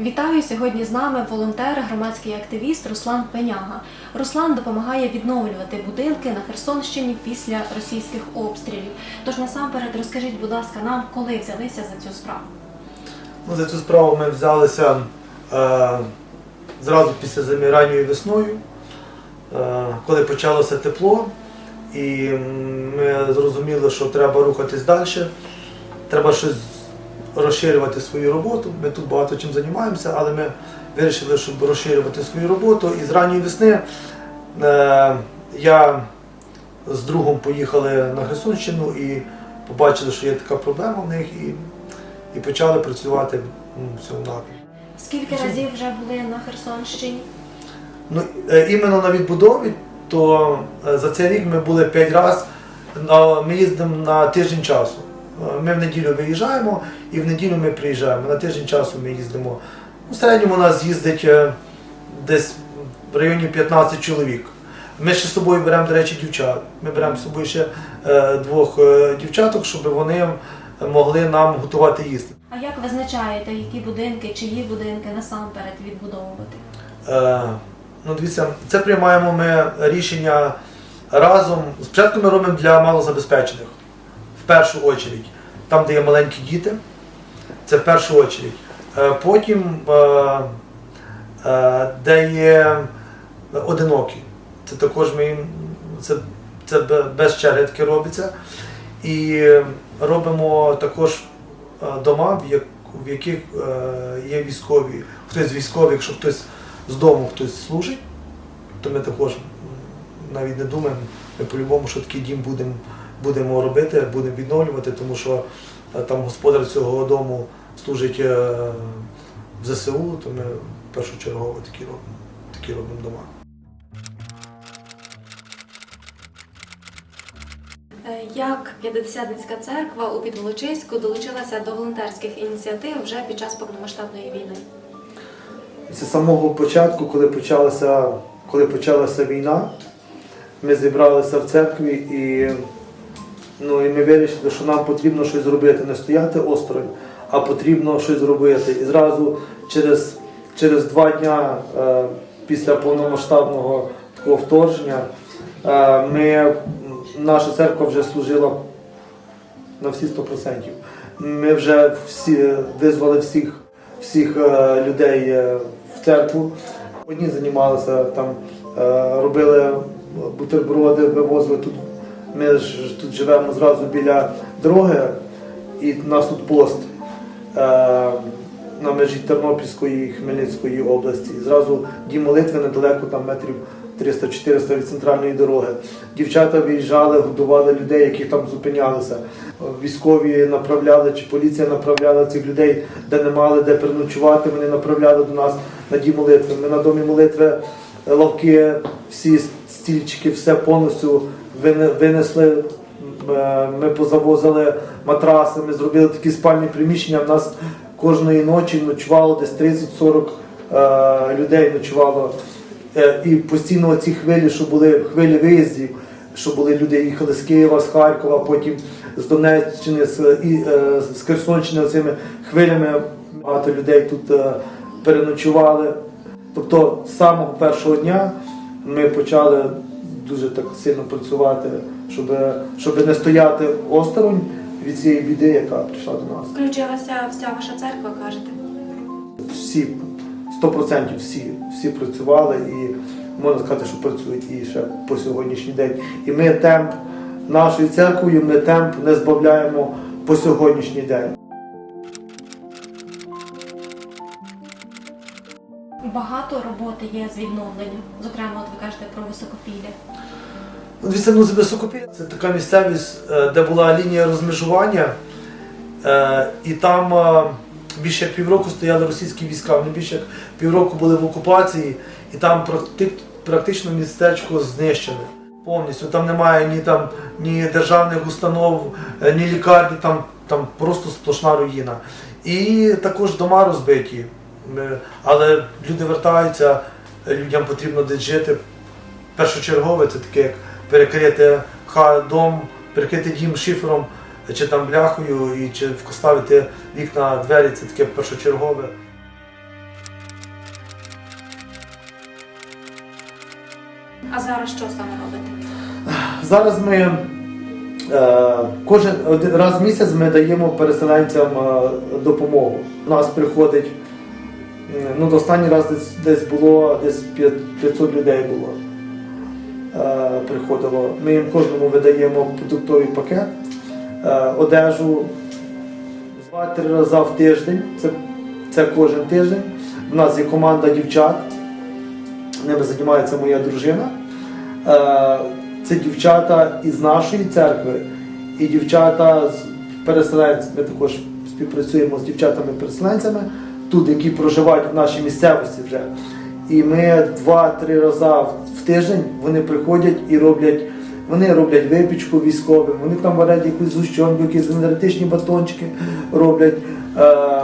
Вітаю сьогодні з нами волонтер, громадський активіст Руслан Пеняга. Руслан допомагає відновлювати будинки на Херсонщині після російських обстрілів. Тож насамперед розкажіть, будь ласка, нам, коли взялися за цю справу? Ну, за цю справу ми взялися е, зразу після зими ранньою весною, е, коли почалося тепло, і ми зрозуміли, що треба рухатись далі, треба щось розширювати свою роботу. Ми тут багато чим займаємося, але ми вирішили, щоб розширювати свою роботу. І з ранньої весни е, я з другом поїхали на Херсонщину і побачили, що є така проблема в них. І і почали працювати ну, в цьому напрямку. Скільки разів вже були на Херсонщині? Ну, е, іменно на відбудові, то е, за цей рік ми були 5 разів, ми їздимо на тиждень часу. Ми в неділю виїжджаємо і в неділю ми приїжджаємо. На тиждень часу ми їздимо. У середньому у нас їздить е, десь в районі 15 чоловік. Ми ще з собою беремо, до речі, дівчат. Ми беремо з собою ще е, двох е, дівчаток, щоб вони могли нам готувати їсти. А як визначаєте, які будинки, чиї будинки насамперед відбудовувати? Е, ну, дивіться, це приймаємо ми рішення разом. Спочатку ми робимо для малозабезпечених, першу очередь. Там, де є маленькі діти, це в першу очередь. Е, потім, е, е, де є одинокі, це також ми це, це без таке робиться. І робимо також дома, в, яких є військові, хтось з військових, якщо хтось з дому хтось служить, то ми також навіть не думаємо. Ми по-любому, що такий дім будемо будемо робити, будемо відновлювати, тому що е, там господар цього дому служить е, в ЗСУ, то ми першочергово такі робимо, такі робимо дома. Е, Як П'ятдесятницька церква у Підволочиську долучилася до волонтерських ініціатив вже під час повномасштабної війни? З самого початку, коли почалася, коли почалася війна, ми зібралися в церкві і, ну, і ми вирішили, що нам потрібно щось зробити, не стояти осторонь, а потрібно щось зробити. І зразу через, через два дня е, після повномасштабного такого вторгнення е, ми, наша церква вже служила на всі 100%. Ми вже всі визвали всіх, всіх е, людей е, в церкву. Одні займалися там, е, робили бутерброди, вивозили тут. Ми ж тут живемо зразу біля дороги, і в нас тут пост е, на межі Тернопільської і Хмельницької області. Зразу дім молитви недалеко, там метрів 300-400 від центральної дороги. Дівчата виїжджали, годували людей, які там зупинялися. Військові направляли чи поліція направляла цих людей, де не мали де переночувати. Вони направляли до нас на дім молитви. Ми на домі молитви лавки, всі стільчики, все повністю винесли. Е, Ми позавозили матраси, ми зробили такі спальні приміщення. У нас кожної ночі ночувало десь 30-40 е, людей ночувало. Е, І постійно ці хвилі, що були хвилі виїздів, що були люди їхали з Києва, з Харкова, потім з Донеччини, з, і, з Херсонщини цими хвилями багато людей тут переночували. Тобто з самого першого дня ми почали дуже так сильно працювати, щоб, щоб не стояти осторонь від цієї біди, яка прийшла до нас. Включилася вся ваша церква, кажете? Всі 100% всі, всі працювали і можна сказати, що працюють і ще по сьогоднішній день. І ми темп нашою церквою, ми темп не збавляємо по сьогоднішній день. Багато роботи є з відновленням. Зокрема, от ви кажете про високопілля. Ну, Дивіться, ну, Високопілля – це така місцевість, е, де була лінія розмежування, е, і там е, більше як півроку стояли російські війська, вони більше як півроку були в окупації, і там практично містечко знищене. Повністю там немає ні там ні державних установ, ні лікарні, там, там просто сплошна руїна. І також дома розбиті. Але люди вертаються, людям потрібно десь жити. Першочергове це таке, як перекрити дом, перекрити дім шифером чи там бляхою, і чи вставити вікна, двері це таке першочергове. А зараз що саме робити? Зараз ми е, кожен один раз в місяць ми даємо переселенцям е, допомогу. У нас приходить ну до останній раз десь, десь було десь 500 людей було. Е, приходило. Ми їм кожному видаємо продуктовий пакет, е, одежу два-три рази в тиждень. Це, це кожен тиждень. У нас є команда дівчат. Ними займається моя дружина. Е, Це дівчата із нашої церкви і дівчата з переселенців. Ми також співпрацюємо з дівчатами-переселенцями тут, які проживають в нашій місцевості вже. І ми два-три рази в- тиждень вони приходять і роблять. Вони роблять випічку військовим, вони там варять якусь зущенку, якісь енергетичні батончики роблять. Е,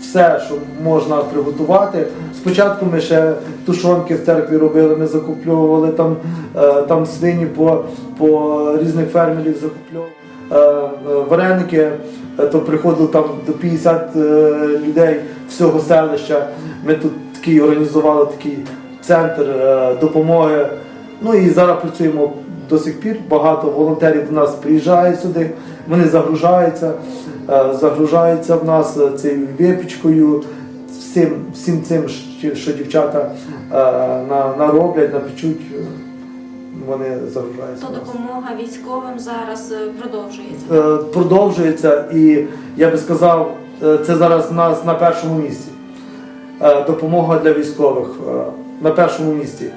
все, що можна приготувати. Спочатку ми ще тушонки в церкві робили, ми закуплювали там, е, там свині по, по різних фермерів закуплювали. Е, е, вареники, е, то приходило там до 50 е, людей всього селища. Ми тут такий організували такий центр е, допомоги. Ну і зараз працюємо до сих пір. Багато волонтерів до нас приїжджають сюди, вони загружаються, е, загружаються в нас е, цією випічкою, всім, всім цим, що- дівчата нароблять, напечуть, вони загружаються. То допомога військовим зараз продовжується. Продовжується і я би сказав, це зараз у нас на першому місці. Е, Допомога для військових е, на першому місці.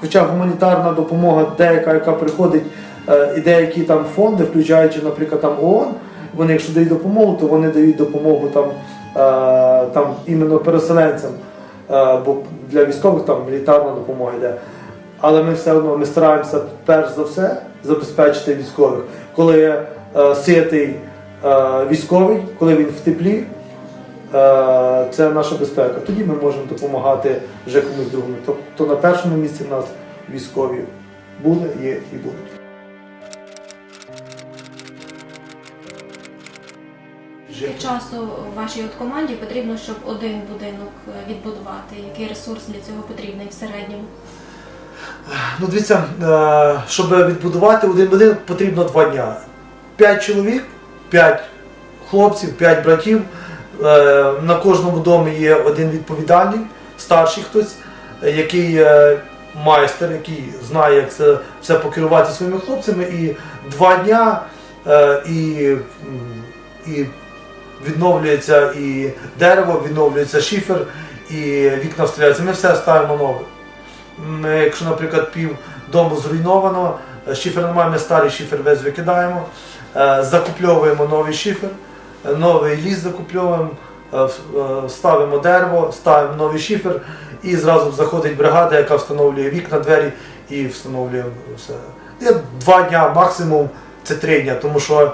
Хоча гуманітарна допомога, деяка, яка приходить, е, і деякі там фонди, включаючи, наприклад, там ООН, вони, якщо дають допомогу, то вони дають допомогу там, е, там іменно переселенцям. Е, Бо для військових там мілітарна допомога йде. Але ми все одно ми стараємося перш за все забезпечити військових. Коли е, ситий е, військовий, коли він в теплі, е, це наша безпека. Тоді ми можемо допомагати вже комусь другому. Тобто на першому місці в нас військові були, є і будуть. Часу вашій от команді потрібно, щоб один будинок е, відбудувати? Який ресурс для цього потрібний в середньому? Ну, дивіться, е, щоб відбудувати один будинок, потрібно два дня. П'ять чоловік, п'ять хлопців, п'ять братів. Е, На кожному домі є один відповідальний, старший хтось, який е, майстер, який знає, як це все покерувати своїми хлопцями. І два дня е, і, і відновлюється і дерево, відновлюється шифер, і вікна вставляються. Ми все ставимо нове. Ми, якщо, наприклад, пів дому зруйновано, шифер немає, ми старий шифер весь викидаємо, закупльовуємо новий шифер, е, новий ліс закупльовуємо, е, е, ставимо дерево, ставимо новий шифер і зразу заходить бригада, яка встановлює вікна, двері і встановлює все. І два дня максимум це три дня, тому що е,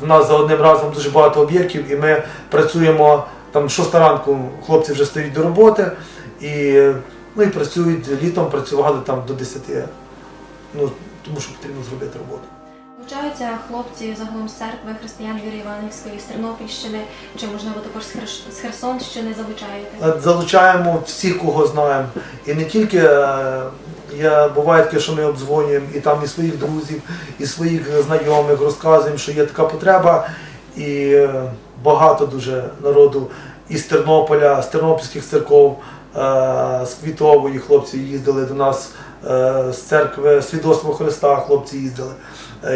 в нас за одним разом дуже багато об'єктів, і ми працюємо там 6 ранку, хлопці вже стоять до роботи. І Ну і працюють літом, працювали там до 10, ну, тому що потрібно зробити роботу. Навчаються хлопці загалом з церкви християн Віри Іванівської з Тернопільщини, чи можливо також з Херсонщини залучаєте? Е, Залучаємо всіх, кого знаємо. І не тільки е, я, буває таке, що ми обдзвонюємо і там і своїх друзів, і своїх знайомих розказуємо, що є така потреба. І е, багато дуже народу із Тернополя, з тернопільських церков, з Квітової хлопці їздили до нас, з церкви Свідоцтво Христа хлопці їздили,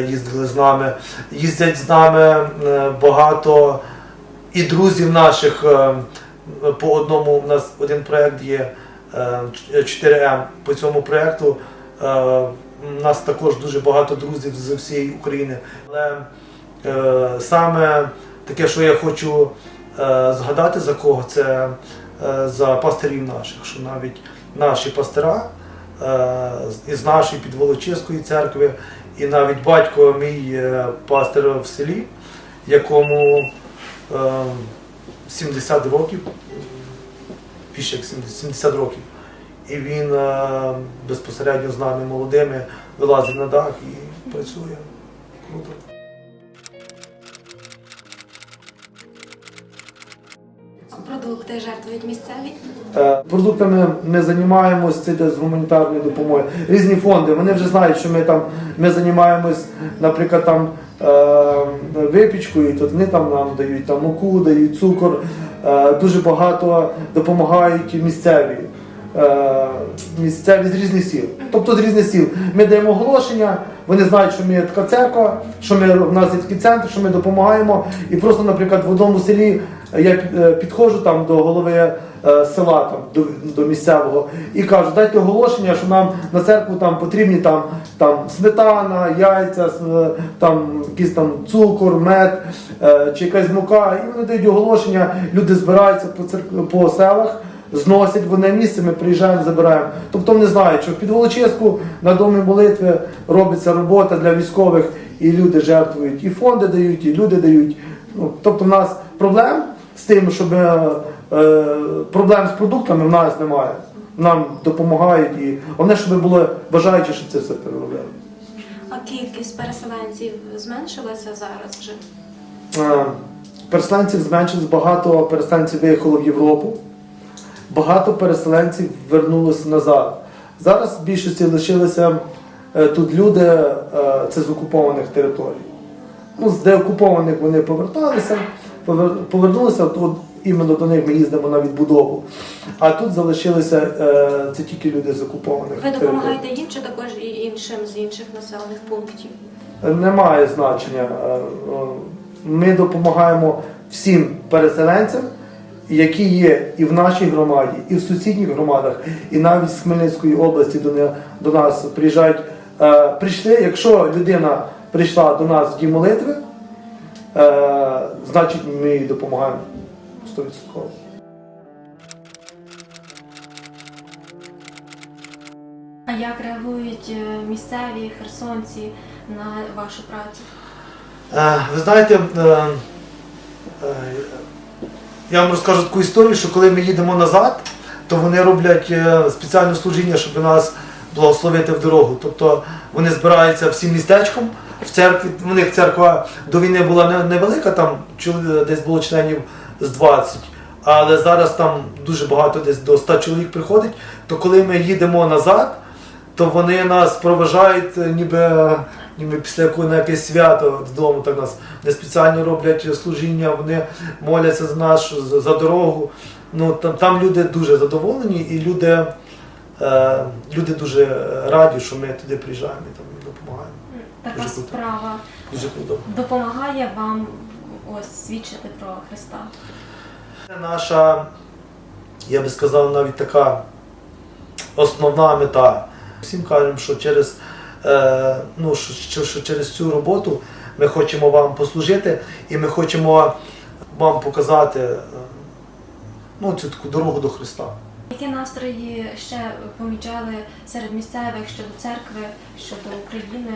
їздили з нами. Їздять з нами е, багато і друзів наших. е, По одному у нас один проєкт є е, 4М. По цьому проєкту е, у нас також дуже багато друзів з всієї України. Але е, саме таке, що я хочу е, згадати за кого, це е, за пастирів наших, що навіть наші пастира е, із нашої підволочиської церкви, і навіть батько мій е, пастир в селі, якому е, 70 років, більше як 70 70 років. І він е, безпосередньо з нами молодими вилазить на дах і працює. Круто. Продукти жертвують місцеві? Е, Продуктами ми займаємось це йде з гуманітарної допомоги. Різні фонди. Вони вже знають, що ми там ми займаємось, наприклад, там е, випічкою, то вони там нам дають там муку, дають цукор. Е, дуже багато допомагають місцеві. Е, місцеві з різних сіл. Тобто з різних сіл. Ми даємо оголошення, вони знають, що ми є церква, що ми в нас є такий центр, що ми допомагаємо. І просто, наприклад, в одному селі я е, підходжу там до голови е, села, там, до, до місцевого, і кажу, дайте оголошення, що нам на церкву там потрібні там, там сметана, яйця, е, там якийсь там цукор, мед е, чи якась мука. І вони дають оголошення, люди збираються по, церк- по селах. Зносять вони місце, ми приїжджаємо, забираємо. Тобто вони знають, що в Підволочиську на домі молитви робиться робота для військових, і люди жертвують, і фонди дають, і люди дають. Ну, тобто в нас проблем з тим, щоб е, е, проблем з продуктами в нас немає. Нам допомагають і головне, щоб було бажаючі, щоб це все переробляли. А кількість переселенців зменшилася зараз вже? Е, Переселенців зменшилось, багато переселенців виїхало в Європу, багато переселенців вернулося назад. Зараз в більшості лишилися е, тут люди, е, це з окупованих територій. Ну, з деокупованих вони поверталися, повер- повернулися, от, іменно до них ми їздимо на відбудову. А тут залишилися е, це тільки люди з окупованих Ви територій. допомагаєте їм чи також і іншим з інших населених пунктів? Немає значення. Ми допомагаємо всім переселенцям, які є і в нашій громаді, і в сусідніх громадах, і навіть з Хмельницької області до, не- до нас приїжджають. Е, Прийшли, якщо людина прийшла до нас в дім молитви, е, значить ми їй допомагаємо 100%. А як реагують е, місцеві херсонці на вашу працю? Е, Ви знаєте, е, е, я вам розкажу таку історію, що коли ми їдемо назад, то вони роблять е, спеціальне служіння, щоб нас благословити в дорогу. Тобто вони збираються всім містечком. В церкві в них церква до війни була не- невелика, там десь було членів з 20. Але зараз там дуже багато, десь до 100 чоловік приходить. То коли ми їдемо назад, то вони нас проважають е, ніби, ніби після на якесь свято додому. Так нас не спеціально роблять служіння, вони моляться за нас за, дорогу. Ну там, там люди дуже задоволені і люди, е, люди дуже раді, що ми туди приїжджаємо і там допомагаємо. Така Дуже справа Дуже допомагає вам ось свідчити про Христа. Це наша, я би сказав, навіть така основна мета. Всім кажемо, що через, ну, що, що, через цю роботу ми хочемо вам послужити і ми хочемо вам показати е, ну, цю таку дорогу до Христа. Які настрої ще помічали серед місцевих щодо церкви, щодо України?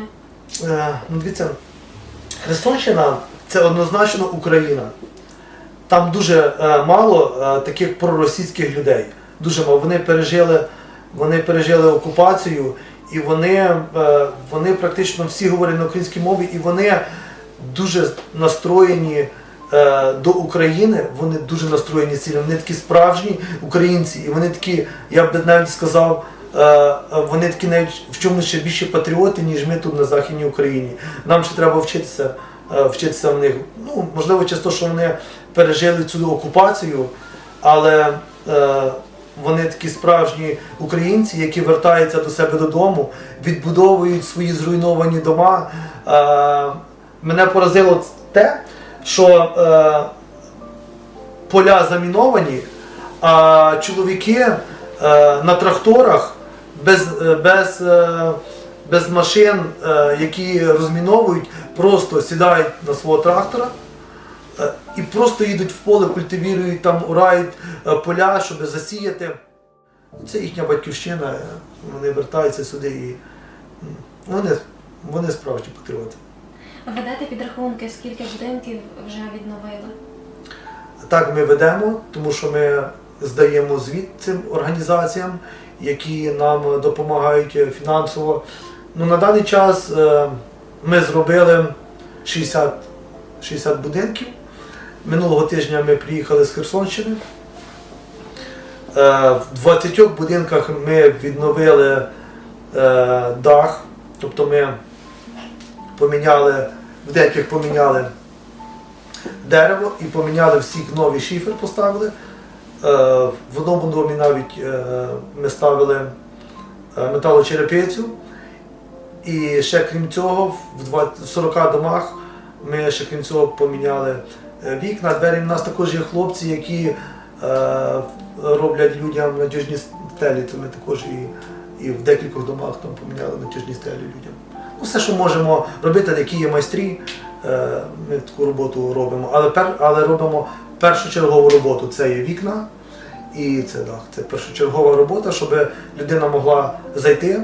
Е, ну, дивіться, Херсонщина це однозначно Україна. Там дуже е, мало е, таких проросійських людей. Дуже мало. Вони пережили, вони пережили окупацію, і вони, е, вони практично всі говорять на українській мові, і вони дуже настроєні е, до України, вони дуже настроєні сильно. Вони такі справжні українці, і вони такі, я б навіть сказав, е, вони такі навіть в чомусь ще більше патріоти, ніж ми тут на Західній Україні. Нам ще треба вчитися, вчитися в них. Ну, можливо, через те, що вони пережили цю окупацію, але вони такі справжні українці, які вертаються до себе додому, відбудовують свої зруйновані дома. Е, мене поразило те, що е, поля заміновані, а чоловіки е, на тракторах без, е, без, е, без машин, е, які розміновують, просто сідають на свого трактора. І просто їдуть в поле, культивірують там, урають е, поля, щоб засіяти. Це їхня батьківщина, е, вони вертаються сюди і вони, вони справжні патріоти. Ведете підрахунки, скільки будинків вже відновили? Так, ми ведемо, тому що ми здаємо звіт цим організаціям, які нам допомагають фінансово. Ну, на даний час е, ми зробили 60, 60 будинків. Минулого тижня ми приїхали з Херсонщини. Е, В 20 будинках ми відновили е, дах, тобто ми поміняли, в деяких поміняли дерево і поміняли всіх новий шифер поставили. Е, В одному домі навіть ми ставили металочерепицю. І ще крім цього, в 40 домах ми ще крім цього поміняли вікна, двері. У нас також є хлопці, які е, роблять людям натяжні стелі, то ми також і, і в декількох домах там поміняли натяжні стелі людям. Ну, все, що можемо робити, які є майстрі, е, ми таку роботу робимо. Але, пер, але робимо першочергову роботу. Це є вікна і це дах. Це першочергова робота, щоб людина могла зайти,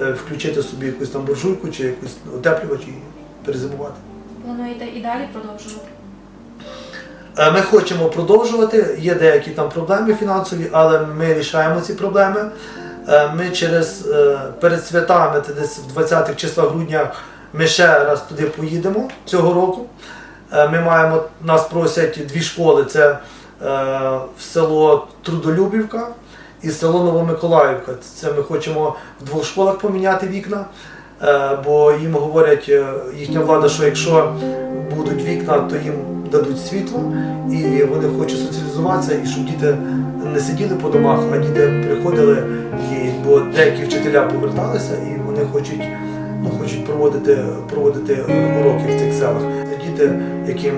е, включити собі якусь там буржуйку чи якийсь утеплювач і перезимувати. Плануєте і далі продовжувати? Е, Ми хочемо продовжувати. Є деякі там проблеми фінансові, але ми рішаємо ці проблеми. Е, Ми через е, перед святами, десь в 20-х числах грудня, ми ще раз туди поїдемо цього року. Ми маємо, нас просять дві школи: це е, село Трудолюбівка і село Новомиколаївка. Це ми хочемо в двох школах поміняти вікна, бо їм говорять е, їхня влада, що якщо будуть вікна, то їм дадуть світло, і вони хочуть соціалізуватися, і щоб діти не сиділи по домах, а діти приходили, і, бо деякі вчителя поверталися, і вони хочуть, ну, хочуть проводити, проводити уроки в цих селах. Це діти, яким,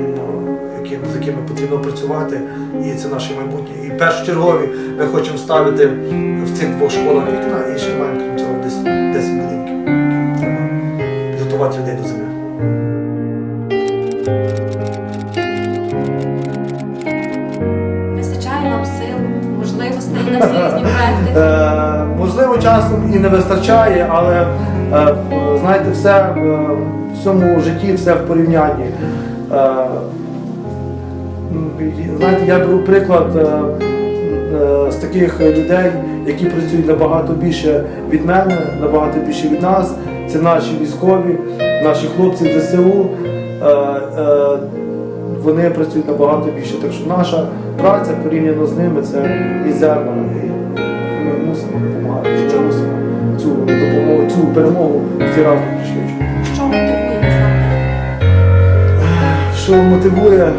яким, з якими потрібно працювати, і це наше майбутнє. І першочергові ми хочемо ставити в цих двох школах вікна, і ще маємо підготувати людей до зими. Вистачає вам сил, можливостей на ці різні проекти? Е, можливо, часом і не вистачає, але е, знаєте, все е, в цьому житті все в порівнянні. Е, м, і, знаєте, я беру приклад е, е, з таких людей, які працюють набагато більше від мене, набагато більше від нас. Це наші військові, наші хлопці в ЗСУ. Е, е, вони працюють набагато більше. Так що наша праця порівняно з ними це. І ми мусимо допомагати, що мусимо цю допомогу, цю перемогу втирати швидше. Що мотивує? Що мотивує?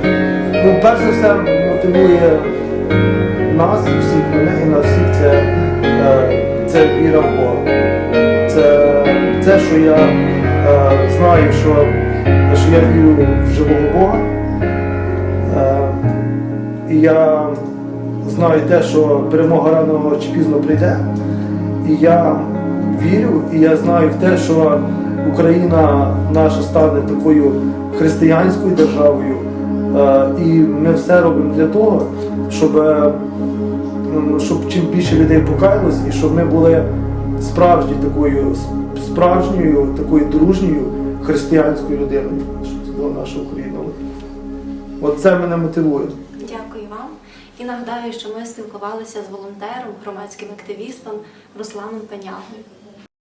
Ну, перш за все, мотивує нас, всіх мене і нас всіх це, е, це віра в Бога. Те, що я е, знаю, що, що я вірю в живого Бога. Е, і я знаю те, що перемога рано чи пізно прийде. І я вірю, і я знаю в те, що Україна наша стане такою християнською державою. Е, І ми все робимо для того, щоб, е, щоб чим більше людей покаялось, і щоб ми були справжні такою, справжньою, такою дружньою християнською людиною, щоб це була наша Україна. От це мене мотивує. Дякую вам. І нагадаю, що ми спілкувалися з волонтером, громадським активістом Русланом Пенягою.